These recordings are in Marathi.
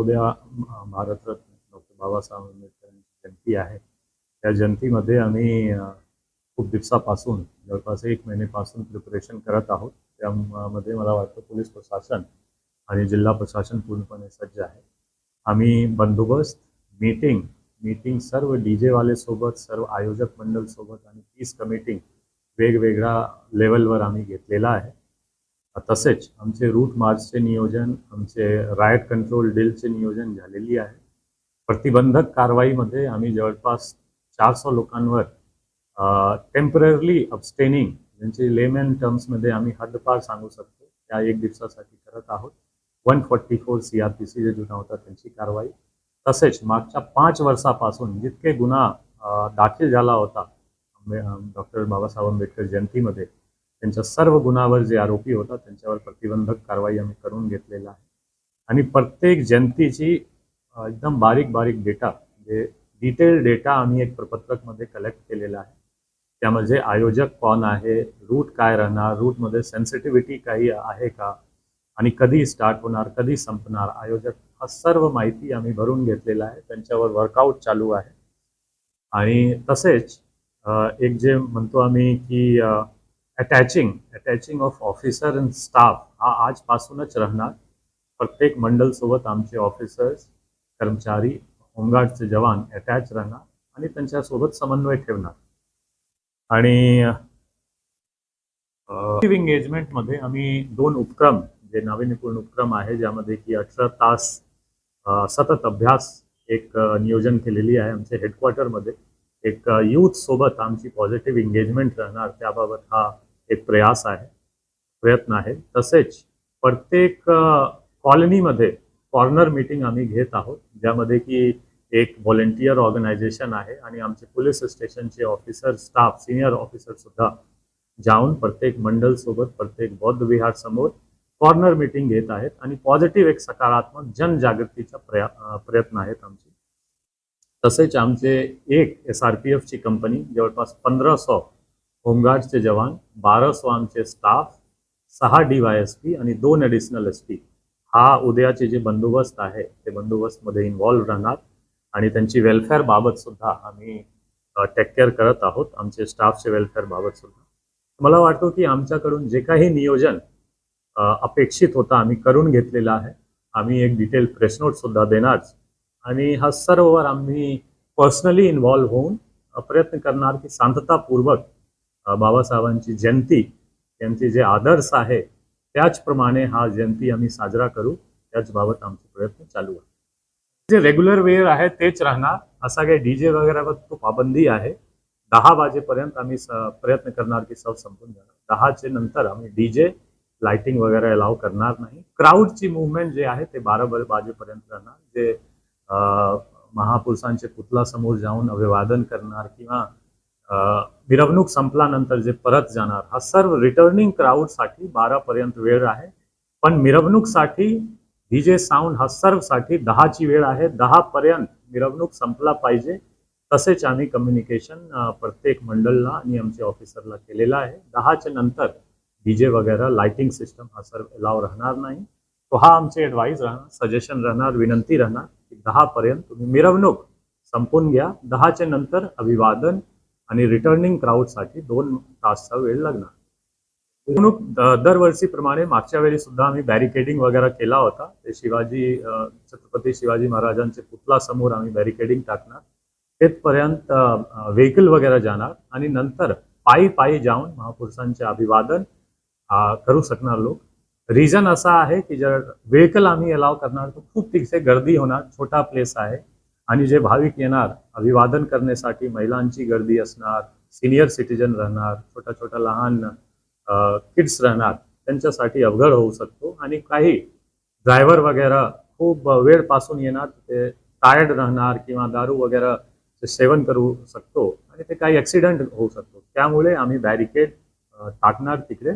उद्या भारतरत्न डॉक्टर बाबासाहेब आंबेडकरांची जयंती आहे. त्या जयंतीमध्ये आम्ही खूप दिवसापासून जवळपास एक महिन्यापासून प्रिपरेशन करत आहोत. त्यामध्ये मला वाटतं पोलीस प्रशासन आणि जिल्हा प्रशासन पूर्णपणे सज्ज आहे. आम्ही बंदोबस्त मीटिंग मीटिंग सर्व डी जेवाले सोबत सर्व आयोजक मंडळ सोबत आणि पीस कमिटी वेगवेगळ्या लेवलवर आम्ही घेतलेला आहे. तसेच आमचे रूट मार्चचे नियोजन आमचे रायट कंट्रोल डीलचे नियोजन झालेली आहे. प्रतिबंधक कारवाईमध्ये आम्ही जवळपास चारशे लोकांवर टेम्पररली अबस्टेनिंग ज्यांचे लेमॅन टर्म्समध्ये आम्ही हद्दपार सांगू शकतो त्या एक दिवसासाठी करत आहोत. One forty four C R P C जे जुना होता त्यांची कारवाई. तसेच मागच्या पाच वर्षापासून जितके गुन्हा दाखल झाला होता डॉक्टर बाबासाहेब आंबेडकर जयंतीमध्ये त्यांच्या सर्व गुणावर जे आरोपी होता त्यांच्यावर प्रतिबंधक कारवाई आम्ही करून घेतलेला आहे. आणि प्रत्येक जयंतीची एकदम बारीक बारीक डेटा म्हणजे डिटेल डेटा आम्ही एक प्रपत्रकमध्ये कलेक्ट केलेला आहे. त्यामध्ये आयोजक कोण आहे रूट काय राहणार रूटमध्ये सेन्सिटिव्हिटी काही आहे का आणि कधी स्टार्ट होणार कधी संपणार आयोजक हा सर्व माहिती आम्ही भरून घेतलेला आहे. त्यांच्यावर वर्कआउट चालू आहे. आणि तसेच एक जे म्हणतो आम्ही की attaching attaching of officer and staff हा आजपासूनच राहणार. प्रत्येक मंडलसोबत आमचे ऑफिसर्स कर्मचारी होमगार्डचे जवान अटॅच राहणार आणि त्यांच्यासोबत समन्वय ठेवणार. आणि एंगेजमेंटमध्ये आम्ही दोन उपक्रम जे नाविन्यपूर्ण उपक्रम आहे ज्यामध्ये की अठरा तास सतत अभ्यास एक नियोजन केलेली आहे आमच्या हेडक्वार्टरमध्ये एक यूथ सोबत आमची पॉझिटिव्ह एंगेजमेंट राहणार. त्याबाबत हा एक प्रयास आहे प्रयत्न आहे. तसेच प्रत्येक कॉलनीमध्ये कॉर्नर मीटिंग आम्ही घेत आहोत ज्यामध्ये की एक व्हॉलेंटियर ऑर्गनायझेशन आहे आणि आमचे पोलीस स्टेशनचे ऑफिसर स्टाफ सिनियर ऑफिसर सुद्धा जाऊन प्रत्येक मंडल सोबत प्रत्येक बौद्ध विहार समोर कॉर्नर मीटिंग घेत आहेत आणि पॉझिटिव्ह एक सकारात्मक जनजागृतीचा प्रया प्रयत्न आहेत आमचे. तसेच आमचे एक एस आर पी एफची कंपनी जवळपास पंधरा सौ होमगार्डचे जवान बारा स्वामचे आमचे स्टाफ सहा डी वाय एस पी आणि दोन ॲडिशनल एस पी हा उद्याचे जे बंदोबस्त आहे ते बंदोबस्तमध्ये इन्व्हॉल्व्ह राहणार आणि त्यांची वेलफेअर बाबत सुद्धा आम्ही टेक केअर करत आहोत. आमचे स्टाफचे वेलफेअर बाबत सुद्धा. मला वाटतो की आमच्याकडून जे काही नियोजन अपेक्षित होतं आम्ही करून घेतलेलं आहे. आम्ही एक डिटेल प्रेस नोट सुद्धा देणारच आणि हा सर्ववर आम्ही पर्सनली इन्व्हॉल्व्ह होऊन प्रयत्न करणार की शांततापूर्वक बाबासाहेबांची जयंती त्यांचे जे आदर्श आहे त्याचप्रमाणे हा जयंती आम्ही साजरा करू. त्याचबाबत आमचे प्रयत्न चालू आहे जे रेग्युलर वेअर आहे तेच राहणार. असा काही डीजे वगैरेवर तो पाबंदी आहे. दहा वाजेपर्यंत आम्ही प्रयत्न करणार की सब संपून जाणार. दहाचे नंतर आम्ही डीजे लाइटिंग वगैरे अलाव करणार नाही. क्राऊडची मुवमेंट जे आहे ते बारा वाजेपर्यंत राहणार. जे महापुरुषांचे पुतला समोर जाऊन अभिवादन करणार किंवा मिरवणूक संपल्यानंतर जे परत जाणार हा सर्व रिटर्निंग क्राऊडसाठी बारापर्यंत वेळ आहे. पण मिरवणूकसाठी डीजे साऊंड हा सर्वसाठी दहाची वेळ आहे. दहापर्यंत मिरवणूक संपला पाहिजे. तसेच आम्ही कम्युनिकेशन प्रत्येक मंडळला आणि आमच्या ऑफिसरला केलेलं आहे. दहाच्या नंतर डीजे वगैरे लाइटिंग सिस्टम हा सर्व अलाव राहणार नाही. तो हा आमचे ॲडवाईस राहणार सजेशन राहणार विनंती राहणार की दहापर्यंत तुम्ही मिरवणूक संपून घ्या. दहाच्या नंतर अभिवादन आणि रिटर्निंग क्राऊडसाठी दोन तासचा वेळ लागणार. निवडणूक दरवर्षीप्रमाणे मागच्या वेळी सुद्धा आम्ही बॅरिकेडिंग वगैरे केला होता. ते शिवाजी छत्रपती शिवाजी महाराजांचे पुतला समोर आम्ही बॅरिकेडिंग टाकणार. तिथपर्यंत व्हेकल वगैरे जाणार आणि नंतर पायी पायी जाऊन महापुरुषांचे अभिवादन करू शकणार लोक. रिझन असा आहे की जर व्हेकल आम्ही अलाव करणार तर खूप तिथे गर्दी होणार छोटा प्लेस आहे. आणि जे भाविक येणार अभिवादन करण्यासाठी महिलांची गर्दी असणार सिनियर सिटीजन राहणार छोटा छोटा लहान किड्स राहणार त्यांच्यासाठी अवघड होऊ शकतो. आणि काही ड्रायव्हर वगैरे खूप वेळपासून येणार ते टायर्ड राहणार किंवा दारू वगैरे सेवन करू शकतो आणि ते काही ॲक्सिडेंट होऊ शकतो. त्यामुळे आम्ही बॅरिकेड टाकणार तिकडे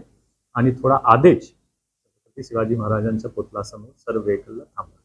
आणि थोडा आदेश छत्रपती शिवाजी महाराजांच्या पुतळासमोर सर्व व्हेकलला थांबणार.